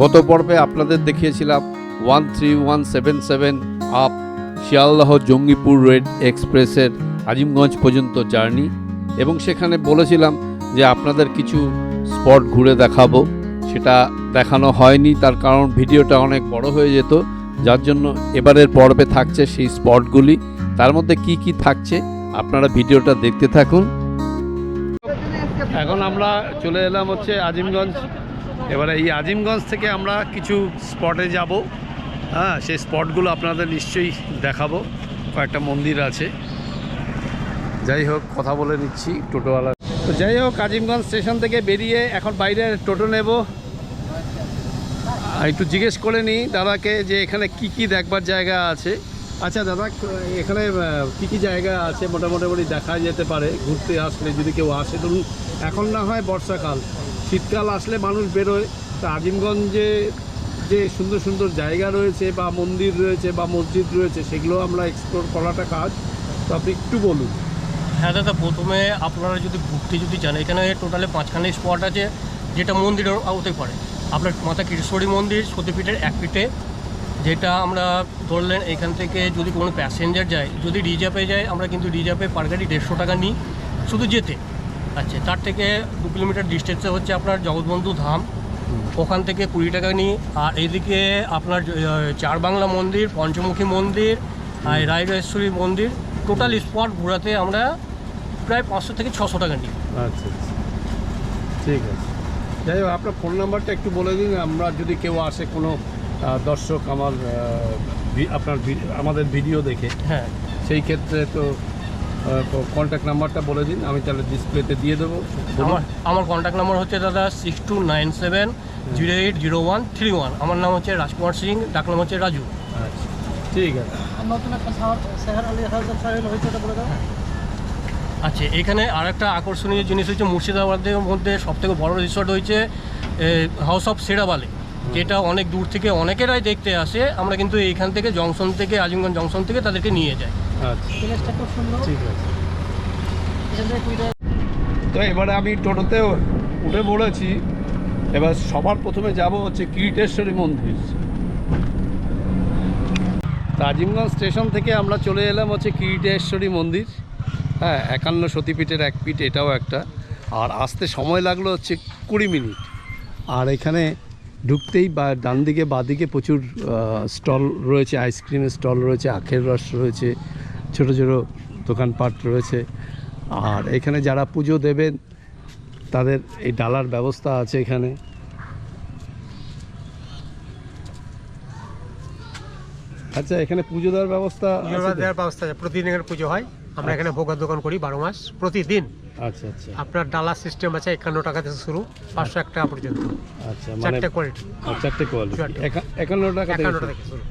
গত পর্বে আপনাদের দেখিয়েছিলাম one three one seven seven up Sealdah Jangipur red এক্সপ্রেসের আজিমগঞ্জ পর্যন্ত জার্নি। এবং সেখানে বলেছিলাম যে আপনাদের কিছু স্পট ঘুরে দেখাবো। সেটা দেখানো হয়নি, তার কারণ ভিডিওটা অনেক বড় হয়ে যেত। যার জন্য এবারের পর্বে থাকছে সেই স্পটগুলি। তার মধ্যে কি কি থাকছে আপনারা ভিডিওটা দেখতে থাকুন। এখন আমরা চলে এলাম হচ্ছে আজিমগঞ্জ এবারে এই আজিমগঞ্জ থেকে আমরা কিছু স্পটে যাব। হ্যাঁ সেই স্পটগুলো আপনাদের নিশ্চয়ই দেখাবো। কয়েকটা মন্দির আছে। যাই হোক, কথা বলে নিচ্ছি টোটোওয়ালা। তো যাই হোক, আজিমগঞ্জ স্টেশন থেকে বেরিয়ে এখন বাইরে টোটো নেব। একটু জিজ্ঞেস করে নিই দাদাকে যে এখানে কি কি দেখবার জায়গা আছে। আচ্ছা দাদা, এখানে কি কি জায়গা আছে? মোটামুটি দেখা যেতে পারে, ঘুরতে আসলে যদি কেউ আসে, ধরুন এখন না হয় বর্ষাকাল। শীতকাল আসলে মানুষ বেরোয়। তা আজিমগঞ্জে যে সুন্দর সুন্দর জায়গা রয়েছে বা মন্দির রয়েছে বা মসজিদ রয়েছে, সেগুলো আমরা এক্সপ্লোর করাটা কাজ। তো আপনি একটু বলুন। হ্যাঁ দাদা, প্রথমে আপনারা যদি ঘুরতে যদি চান, এখানে টোটালে পাঁচখানে স্পট আছে, যেটা মন্দিরের হতে পারে। আপনার মাতা কৃষ্ণরী মন্দির, সতীপীঠের এক পিঠে, যেটা আমরা ধরলেন এখান থেকে যদি কোনো প্যাসেঞ্জার যায়, যদি রিজার্ভে যায়, আমরা কিন্তু রিজার্ভে পার গাড়ি দেড়শো টাকা নিই। শুধু যেতে। আচ্ছা তার থেকে দু কিলোমিটার ডিস্টেন্সে হচ্ছে আপনার জগৎবন্ধু ধাম। ওখান থেকে কুড়ি টাকা নিই আর এদিকে আপনার চার বাংলা মন্দির পঞ্চমুখী মন্দির আর রায়রাজেশ্বরী মন্দির। টোটাল স্পট ঘোরাতে আমরা প্রায় পাঁচশো থেকে ছশো টাকা নিই। আচ্ছা আচ্ছা। ঠিক আছে। যাই হোক আপনার ফোন নাম্বারটা একটু বলে দিন। আমরা যদি কেউ আসে কোনো দর্শক আমার আপনার আমাদের ভিডিও দেখে হ্যাঁ। সেই ক্ষেত্রে তো কন্ট্যাক্ট নাম্বারটা বলে দিন আমি তাহলে ডিসপ্লেতে দিয়ে দেবো। আমার আমার কন্ট্যাক্ট নাম্বার হচ্ছে দাদা six two nine seven zero eight zero one three one আমার নাম হচ্ছে রাজকুমার সিং ডাক নাম হচ্ছে রাজু। আচ্ছা ঠিক আছে। নতুন একটা শহর শহর আলী হালদার সাহেব হয়েছে ওটা বলে দাও। আচ্ছা এখানে আর একটা আকর্ষণীয় জিনিস হচ্ছে মুর্শিদাবাদের মধ্যে সবথেকে বড় রিসর্ট হয়েছে হাউস অফ সেরাবালে যেটা অনেক দূর থেকে অনেকেরাই দেখতে আসে আমরা কিন্তু এইখান থেকে জংশন থেকে আজিমগঞ্জ জংশন থেকে তাদেরকে নিয়ে যাই। আচ্ছা। তো এবারে আমি টোটোতে উঠে পড়েছি। এবার সবার প্রথমে যাব হচ্ছে কিরিটেশ্বরী মন্দির। তা আজিমগঞ্জ স্টেশন থেকে আমরা চলে এলাম হচ্ছে কিরিটেশ্বরী মন্দির। হ্যাঁ একান্ন সতীপীঠের এক পিঠ এটাও একটা। আর আসতে সময় লাগল হচ্ছে কুড়ি মিনিট। আর এখানে ঢুকতেই বা ডান দিকে বাদিকে প্রচুর স্টল রয়েছে আইসক্রিমের স্টল রয়েছে আখের রস রয়েছে ছোট ছোট দোকানপাট রয়েছে। আর এখানে যারা পুজো দেবেন তাদের এই ডালার ব্যবস্থা আছে এখানে। আচ্ছা এখানে পুজো দেওয়ার ব্যবস্থা দেওয়ার ব্যবস্থা আছে। প্রতিদিন এখানে পুজো হয়। আমরা এখানে ভোগের দোকান করি বারো মাস। প্রতিদিন। আচ্ছা আচ্ছা। আপনার ডালা সিস্টেম আছে একান্ন টাকা থেকে শুরু পাঁচশো এক টাকা পর্যন্ত। আচ্ছা মানে চারটে কোয়ালিটি আর চারটে। কোয়ালিটি। একান্ন টাকা থেকে একান্ন শুরু। টাকা থেকে শুরু।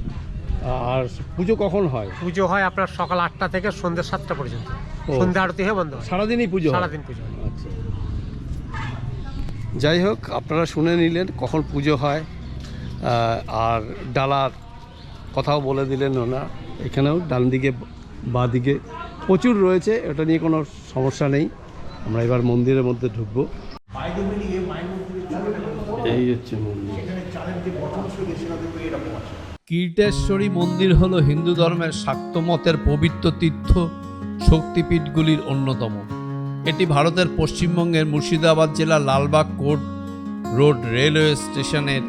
আর পুজো কখন হয়? পুজো হয় আপনার সকাল আটটা থেকে সন্ধ্যে সাতটা পর্যন্ত। সন্ধ্যা আরতি হয়ে বন্ধ হয়। সারাদিনই পুজো? সারাদিন পুজো হয়। আচ্ছা। যাই হোক আপনারা শুনে নিলেন কখন পুজো হয়। আর ডালার কথাও বলে দিলেন ওনা। এখানেও ডান দিকে বা দিকে প্রচুর রয়েছে এটা নিয়ে কোনো সমস্যা নেই। আমরা এবার মন্দিরের মধ্যে ঢুকবো। হচ্ছে মন্দির। হলো হিন্দু ধর্মের শাক্ত মতের পবিত্র তীর্থ শক্তিপীঠগুলির অন্যতম। এটি ভারতের পশ্চিমবঙ্গের মুর্শিদাবাদ জেলার লালবাগ কোর্ট রোড রেলওয়ে স্টেশনের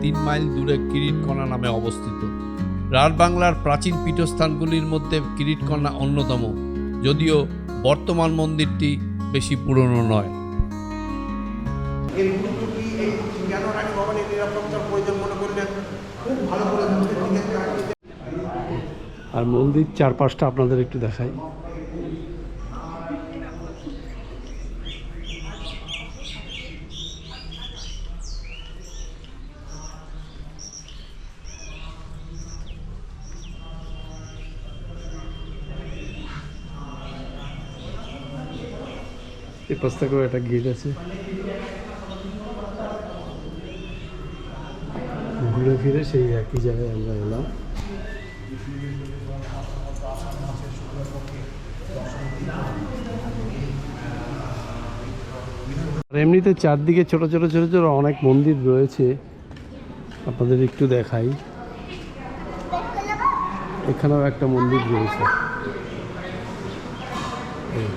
তিন মাইল দূরে কিরিটকণা নামে অবস্থিত। রাজবাংলার প্রাচীন পীঠস্থানগুলির মধ্যে কিরিটকণা অন্যতম। যদিও বর্তমান মন্দিরটি বেশি পুরনো নয়। আর মন্দির চারপাশটা আপনাদের একটু দেখাই। এই পাশ থেকেও একটা গেট আছে। ঘুরে ফিরে সেই একই জায়গায় আমরা এলাম। আর এমনিতে চারদিকে ছোট ছোট ছোট ছোট অনেক মন্দির রয়েছে। আপনাদের একটু দেখাই। এখানেও একটা মন্দির রয়েছে এই।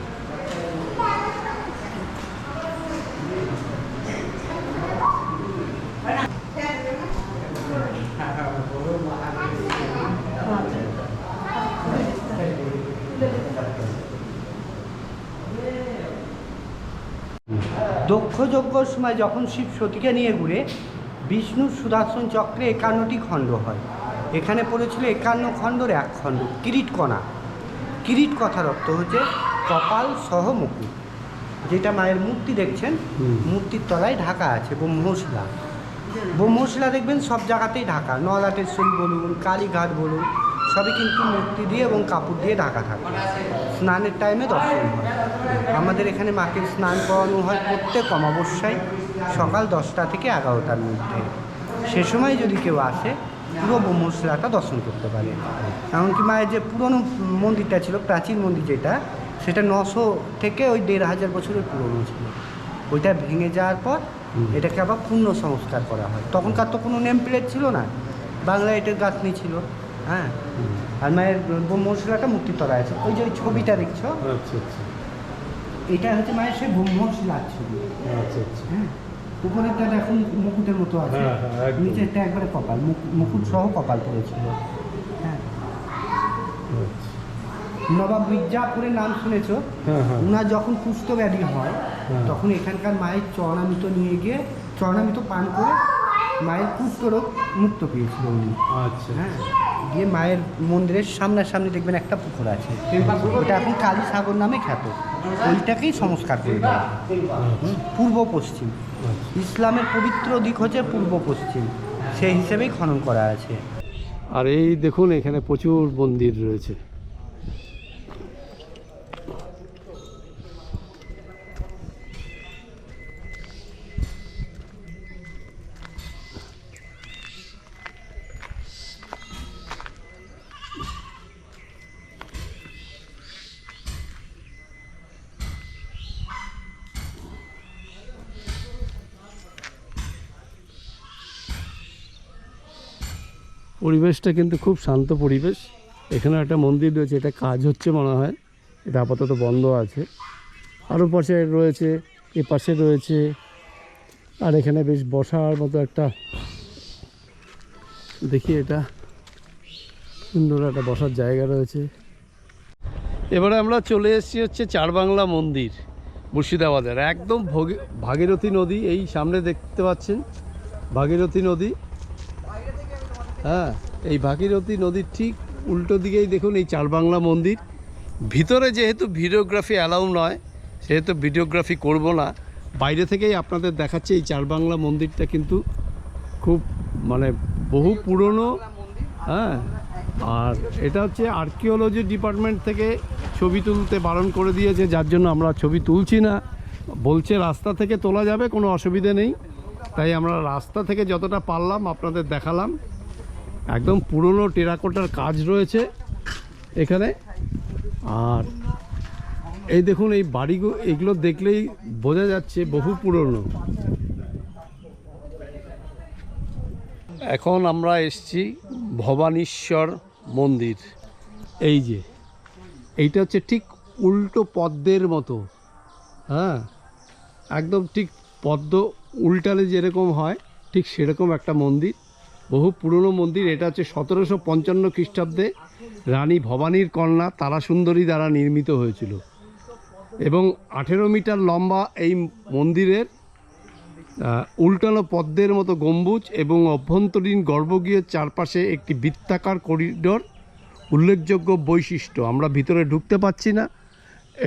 দক্ষ যজ্ঞর সময় যখন শিব সতীকে নিয়ে ঘুরে বিষ্ণুর সুদর্শন চক্রে একান্নটি খণ্ড হয়। এখানে পড়েছিল একান্ন খণ্ডর এক খণ্ড কিরিটকণা। কিরিট কথার অর্থ হচ্ছে কপাল সহ মুকুট। যেটা মায়ের মূর্তি দেখছেন মূর্তির তলায় ঢাকা আছে ব্রহ্মশিলা। ব্রহ্মশিলা দেখবেন সব জায়গাতেই ঢাকা। নলাটেশ্বরী বলুন কালীঘাট বলুন সবই কিন্তু মূর্তি দিয়ে এবং কাপড় দিয়ে ঢাকা থাকে। স্নানের টাইমে দর্শন হয়। আমাদের এখানে মাকে স্নান করানো হয় প্রত্যেক অমাবস্যায় সকাল দশটা থেকে এগারোটার মধ্যে। সে সময় যদি কেউ আসে, পুরো ব্রহ্মশিলাটা দর্শন করতে পারে। এমনকি মায়ের যে পুরনো মন্দিরটা ছিল, প্রাচীন মন্দির যেটা, সেটা নশো থেকে ওই দেড় হাজার বছরের পুরনো ছিল। ওইটা ভেঙে যাওয়ার পর এটাকে আবার পূর্ণ সংস্কার করা হয়। তখনকার তো কোনো নেম প্লেট ছিল না। বাংলা এটের গাঁথনি ছিল। হ্যাঁ? আর মায়ের ব্রহ্মশিলাটা মূর্তি তলা আছে। ওই যে ওই ছবিটা দেখছ? আচ্ছা আচ্ছা। এটা হচ্ছে মায়ের সেই ব্রহ্মশিলার ছবি। আচ্ছা আচ্ছা। হ্যাঁ? উপরেরটা এখন মুকুটের মতো আছে। হ্যাঁ, হ্যাঁ। নিচেরটা একবারে কপাল মুক- মুকুট সহ কপাল পড়েছিল হ্যাঁ। আচ্ছা। নবাব মির্জাপুরের নাম শুনেছো? হ্যাঁ হ্যাঁ। যখন কুষ্ঠ ব্যাধি হয় হ্যাঁ। তখন এখানকার মায়ের চরণামৃত নিয়ে গিয়ে চরণামৃত পান করে মায়ের কুষ্ঠ রোগ মুক্ত পেয়েছিল উনি। আচ্ছা। হ্যাঁ। গিয়ে মায়ের মন্দিরের সামনাসামনি দেখবেন একটা পুকুর আছে। ওটা এখন কালী সাগর নামে খ্যাত। ওইটাকেই সংস্কার করে দেওয়া পূর্ব পশ্চিম। ইসলামের পবিত্র দিক হচ্ছে পূর্ব পশ্চিম। সেই হিসেবেই খনন করা আছে। আর এই দেখুন, এখানে প্রচুর মন্দির রয়েছে। পরিবেশটা কিন্তু খুব শান্ত পরিবেশ। এখানে একটা মন্দির রয়েছে, এটা কাজ হচ্ছে মনে হয়। এটা আপাতত বন্ধ আছে। আরও পাশে রয়েছে, এ পাশে রয়েছে, আর এখানে বেশ বসার মতো একটা দেখি এটা। সুন্দর একটা বসার জায়গা রয়েছে। এবারে আমরা চলে এসেছি হচ্ছে চারবাংলা মন্দির, মুর্শিদাবাদের। একদম ভগী- ভাগীরথী নদী, এই সামনে দেখতে পাচ্ছেন, ভাগীরথী নদী। হ্যাঁ এই ভাগীরথী নদীর ঠিক উল্টো দিকেই দেখুন এই চারবাংলা মন্দির। ভিতরে যেহেতু ভিডিওগ্রাফি অ্যালাউ নয়, সেহেতু ভিডিওগ্রাফি করব না। বাইরে থেকেই আপনাদের দেখাচ্ছে এই চারবাংলা মন্দিরটা কিন্তু খুব মানে বহু পুরনো হ্যাঁ আর এটা হচ্ছে আর্কিওলজি ডিপার্টমেন্ট থেকে ছবি তুলতে বারণ করে দিয়েছে, যার জন্য আমরা ছবি তুলছি না। বলছে রাস্তা থেকে তোলা যাবে, কোনো অসুবিধে নেই। তাই আমরা রাস্তা থেকে যতটা পারলাম আপনাদের দেখালাম। একদম পুরনো টেরাকোটার কাজ রয়েছে এখানে। আর এই দেখুন, এই বাড়িগুলো এগুলো দেখলেই বোঝা যাচ্ছে বহু পুরনো। এখন আমরা এসছি ভবানীশ্বর মন্দির। এই যে, এইটা হচ্ছে ঠিক উল্টো পদ্মের মতো। হ্যাঁ একদম ঠিক পদ্ম উল্টালে যেরকম হয়, ঠিক সেরকম একটা মন্দির। বহু পুরনো মন্দির, এটা হচ্ছে সতেরোশো পঞ্চান্ন খ্রিস্টাব্দে রানী ভবানীর কন্যা তারাসুন্দরী দ্বারা নির্মিত হয়েছিল। এবং আঠেরো মিটার লম্বা এই মন্দিরের উল্টানো পদ্মের মতো গম্বুজ এবং অভ্যন্তরীণ গর্ভগৃহের চারপাশে একটি বৃত্তাকার করিডোর উল্লেখযোগ্য বৈশিষ্ট্য। আমরা ভিতরে ঢুকতে পাচ্ছি না।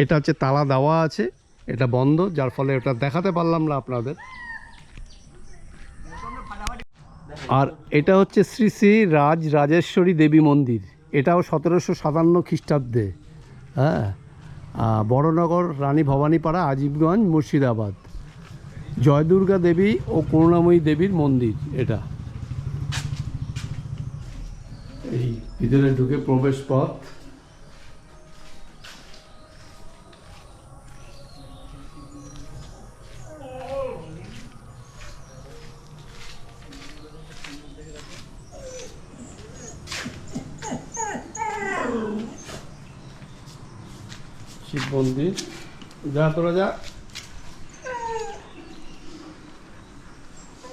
এটা হচ্ছে তালা দেওয়া আছে, এটা বন্ধ, যার ফলে ওটা দেখাতে পারলাম না আপনাদের। আর এটা হচ্ছে শ্রী শ্রী রাজ রাজেশ্বরী দেবী মন্দির। এটাও সতেরোশো সাতান্ন খ্রিস্টাব্দে। হ্যাঁ? বড়নগর, রানী ভবানীপাড়া আজিবগঞ্জ মুর্শিদাবাদ। জয়দুর্গা দেবী ও করুণাময়ী দেবীর মন্দির এটা। এই ভিতরে ঢুকে প্রবেশ পথ। শিব মন্দির। যা তোরা যা।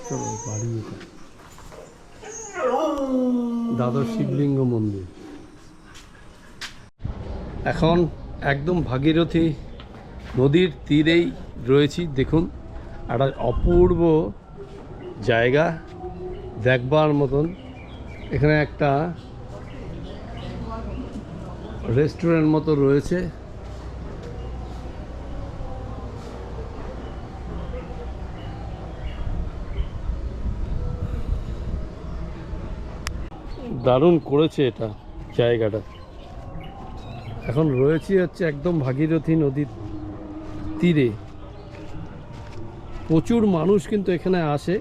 চলো শিবলিঙ্গ মন্দির। এখন একদম ভাগীরথী নদীর তীরেই রয়েছি, দেখুন। একটা অপূর্ব জায়গা দেখবার মতন। এখানে একটা রেস্টুরেন্ট মতো রয়েছে। দারুণ করেছে এটা জায়গাটা। এখন রয়েছি হচ্ছে একদম ভাগীরথী নদীর তীরে। প্রচুর মানুষ কিন্তু এখানে আসে।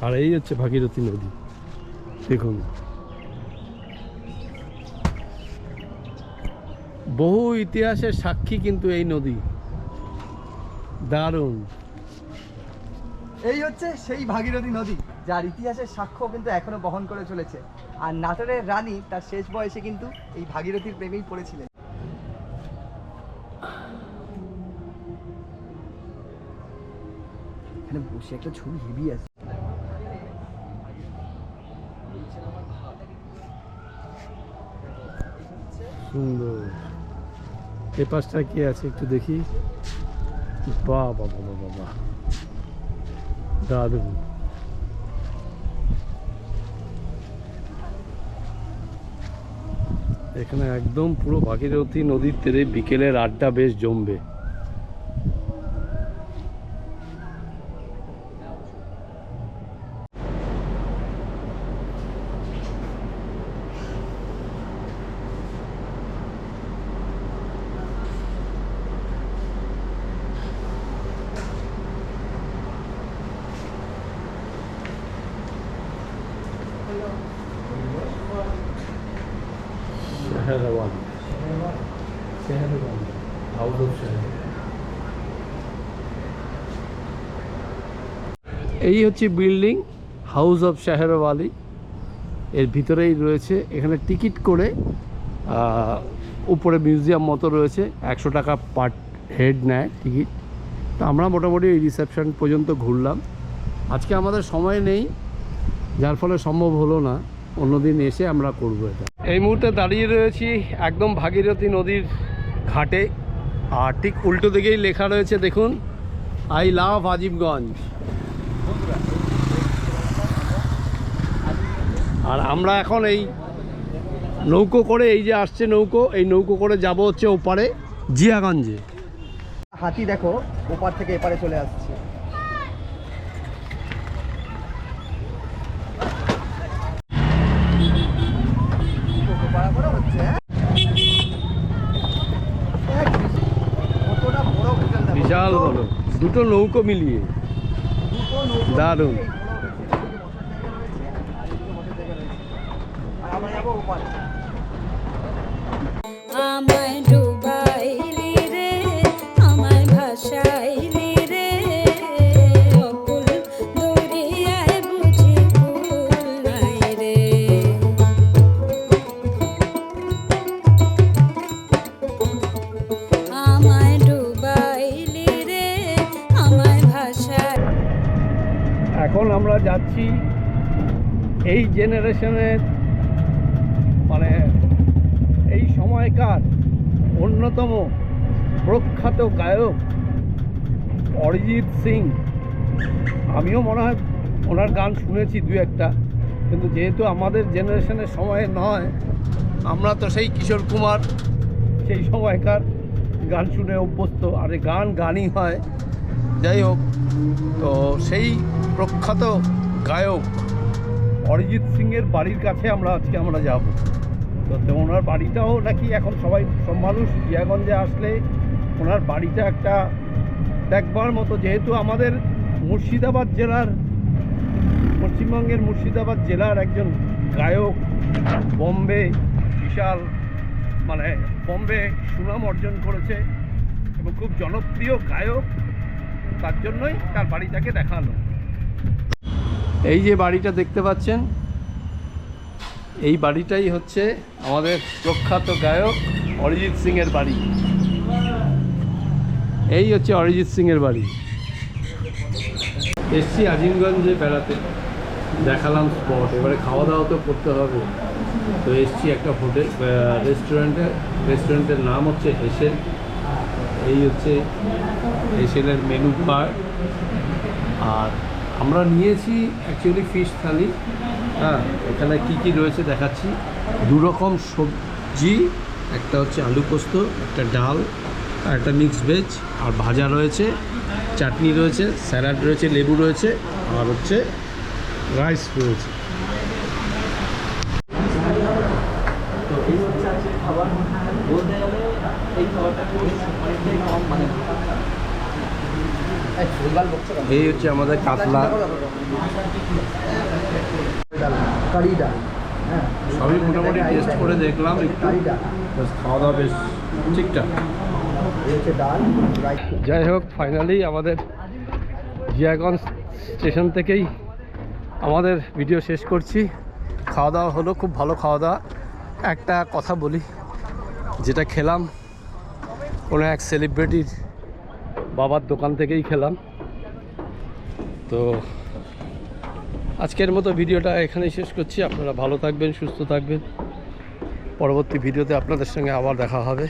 আর এই হচ্ছে ভাগীরথী নদী। দেখুন। বহু ইতিহাসের সাক্ষী কিন্তু এই নদী। দারুণ। এই হচ্ছে সেই ভাগীরথী নদী। যার ইতিহাসের সাক্ষ্য কিন্তু এখনও বহন করে চলেছে। আর নাটোরের রানী তার শেষ বয়সে কিন্তু এই ভাগীরথীর প্রেমেই পড়েছিলেন। বসে একটা ছবি হেভি আছে। সুন্দর। এ পাশটা কি আছে একটু দেখি? বাহ বাবা বাবা বাহ। দারুণ। এখানে একদম পুরো ভাগীরথী নদীর তীরে বিকেলের আড্ডা বেশ জমবে। এই হচ্ছে বিল্ডিং হাউস অফ শাহেরওয়ালি এর ভিতরেই রয়েছে, এখানে টিকিট করে উপরে মিউজিয়াম মতো রয়েছে, একশো টাকা পার হেড নেয় টিকিট তো আমরা মোটামুটি এই রিসেপশন পর্যন্ত ঘুরলাম। আজকে আমাদের সময় নেই, যার ফলে সম্ভব হলো না, অন্যদিন এসে আমরা করব এটা। এই মুহূর্তে দাঁড়িয়ে রয়েছি একদম ভাগীরথী নদীর ঘাটে। আর ঠিক উল্টো দিকেই লেখা রয়েছে, দেখুন আই লাভ আজিবগঞ্জ আর আমরা এখন এই নৌকো করে এই যে আসছে নৌকো এই নৌকো করে যাব হচ্ছে ওপারে জিয়াগঞ্জে। হাতি দেখো ওপার থেকে এপারে চলে আসছে। বিশাল দুটো- বড়। দুটো নৌকো মিলিয়ে। দারুণ। যাচ্ছি এই জেনারেশনের মানে এই সময়কার অন্যতম প্রখ্যাত গায়ক অরিজিৎ সিং। আমিও মনে হয় ওনার গান শুনেছি দু একটা, কিন্তু যেহেতু আমাদের জেনারেশনের সময় নয়, আমরা তো সেই কিশোর কুমার, সেই সময়কার গান শুনে অভ্যস্ত। আর গান, গানই হয়। যাই হোক, তো সেই প্রখ্যাত গায়ক অরিজিৎ সিংয়ের বাড়ির কাছে আমরা আজকে আমরা যাব। তো ওনার বাড়িটাও নাকি এখন সবাই সব মানুষ জিয়াগঞ্জে আসলে ওনার বাড়িটা একটা দেখবার মতো, যেহেতু আমাদের মুর্শিদাবাদ জেলার, পশ্চিমবঙ্গের মুর্শিদাবাদ জেলার একজন গায়ক, বম্বে বিশাল মানে বম্বে সুনাম অর্জন করেছে এবং খুব জনপ্রিয় গায়ক, তার জন্যই তার বাড়িটাকে দেখানো এই যে বাড়িটা দেখতে পাচ্ছেন, এই বাড়িটাই হচ্ছে আমাদের প্রখ্যাত গায়ক অরিজিৎ সিং এর বাড়ি। এই হচ্ছে অরিজিৎ সিং এর বাড়ি। এসছি আজিমগঞ্জে বেড়াতে। দেখালাম স্পট। এবারে খাওয়া দাওয়া তো করতে হবে। তো এসছি একটা হোটেল রেস্টুরেন্টে। রেস্টুরেন্টের নাম হচ্ছে হেসেল। এই হচ্ছে হেসেলের মেনু কার্ড আর আমরা নিয়েছি অ্যাকচুয়ালি ফিশ থালি। হ্যাঁ এখানে কি কি রয়েছে দেখাচ্ছি। দু রকম সবজি, একটা হচ্ছে আলু পোস্ত, একটা ডাল, আর একটা মিক্স ভেজ আর ভাজা রয়েছে, চাটনি রয়েছে, স্যালাড রয়েছে, লেবু রয়েছে, আর হচ্ছে রাইস রয়েছে। খাবার। বলতে গেলে এই খাবারটা মানে এই হচ্ছে আমাদের কাতলা। কারি ডাল। হ্যাঁ। সবই মোটামুটি টেস্ট করে দেখলাম একটু। খাওয়া দাওয়া বেশ ঠিকঠাক। যাই হোক ফাইনালি আমাদের জিয়াগঞ্জ স্টেশন থেকেই আমাদের ভিডিও শেষ করছি। খাওয়া দাওয়া হলো খুব ভালো খাওয়া দাওয়া। একটা কথা বলি যেটা খেলাম কোনো এক সেলিব্রিটির বাবার দোকান থেকেই খেলাম। তো আজকের মতো ভিডিওটা এখানেই শেষ করছি। আপনারা ভালো থাকবেন, সুস্থ থাকবেন। পরবর্তী ভিডিওতে আপনাদের সঙ্গে আবার দেখা হবে।